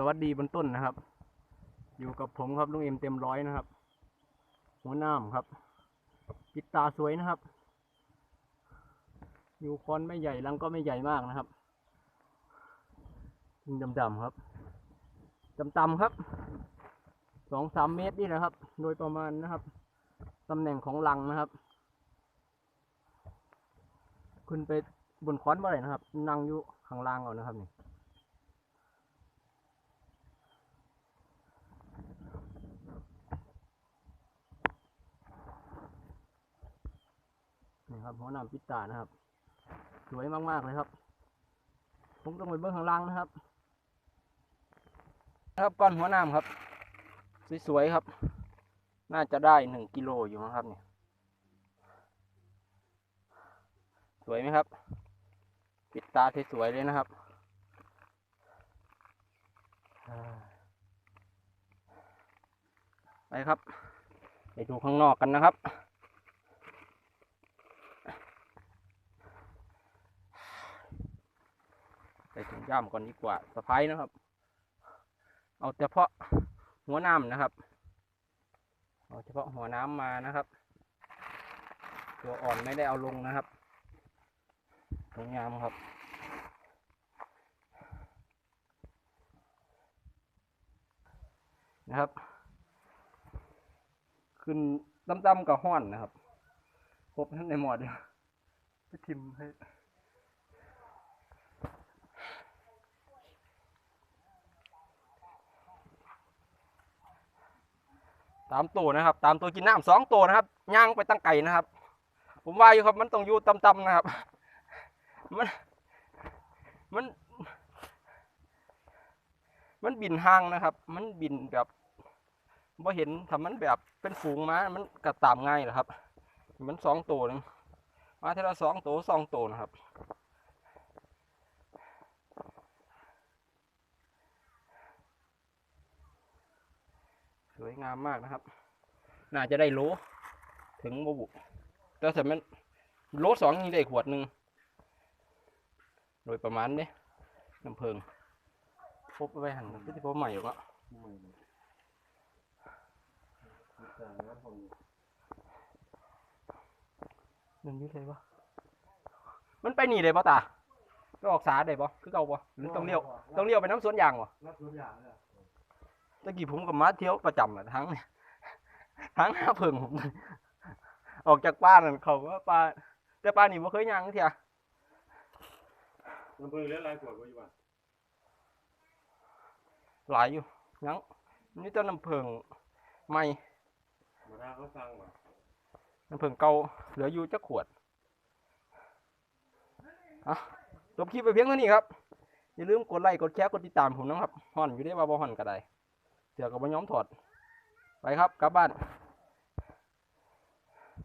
สวัสดีบนต้นนะครับ อยู่กับผมครับลุงเอ็มเต็มร้อยนะครับ หัวหน้ามครับ ปิดตาสวยนะครับ อยู่คอนไม่ใหญ่รังก็ไม่ใหญ่มากนะครับยิงดำๆครับต่ำๆครับสองสามเมตรนี่นะครับ โดยประมาณนะครับตำแหน่งของรังนะครับขึ้นไปบนค้อนเมื่อไหร่นะครับ นั่งอยู่ข้างล่างเอานะครับนี่ ครับหัวหน้ำปิดตานะครับ สวยมากๆเลยครับ ผมต้องไปเบื้องข้างล่างนะครับนะครับก้อนหัวหน้ำครับ สวยๆครับ น่าจะได้หนึ่งกิโลอยู่นะครับเนี่ยสวยไหมครับ ปิดตาสวยๆเลยนะครับไปครับ ไปดูข้างนอกกันนะครับ ใส่ถุงย่ามก่อนดีกว่าสะพายนะครับ เอาเฉพาะหัวน้ำนะครับ เอาเฉพาะหัวน้ำมานะครับ ตัวอ่อนไม่ได้เอาลงนะครับถุงยามครับนะครับ ขึ้นดำๆกับห้อนนะครับ ครบทั้งในหมอดเดียไปทิมให้ ตามตัวนะครับ ตามตัวกินน้ำสองตัวนะครับย่างไปตั้งไก่นะครับ ผมว่าอยู่ครับมันต้องอยู่ต่ำๆนะครับ มัน มัน มันบินห่างนะครับ มันบินแบบบ่เห็นถ้ามันแบบเป็นฝูงมา มันกระตามง่ายเหรอครับ มันสองตัวนึงมาทีละสองตัวสองตัวนะครับ วยงามมากนะครับ น่าจะได้โลถึงบบุแต่สำมันโลสองนี่ได้ขวดหนึ่งโดยประมาณนี้น้ำเพิงพบไว้หันก็ที่พบใหม่อยู่ก็นั่นยุ่เลยปะมันไปหนีเลยปะตาก็ออกสาได้ปะคือเก่าปะหรือต้องเลี้ยวต้องเลี้ยวไปน้ำสวนยางปะรับทุกอย่างเลยะกี้ผมกับมาเที่ยวประจำอะทั้งทั้งหน้าเพิงผมออกจากบ้านนั่นเขาว่าป้าแต่ป้านี่บ่เคยย่างเที่ยลำเพิงเล่นลายขวดก็อยู่บ้านหลายอยู่ยังนี่ต้นน้ำเพิงใหม่มาถ้าเขาสั่งว่ะน้ำเพิงเก่าเหลืออยู่จักขวดอะจบคลิปไปเพียงเท่านี้ครับอย่าลืมกดไลค์กดแชร์กดติดตามผมนะครับห่อนอยู่ได้ว่าบ่ห่อนก็ได้ เสือกับบ่ย้อมถอด ไปครับกลับบ้าน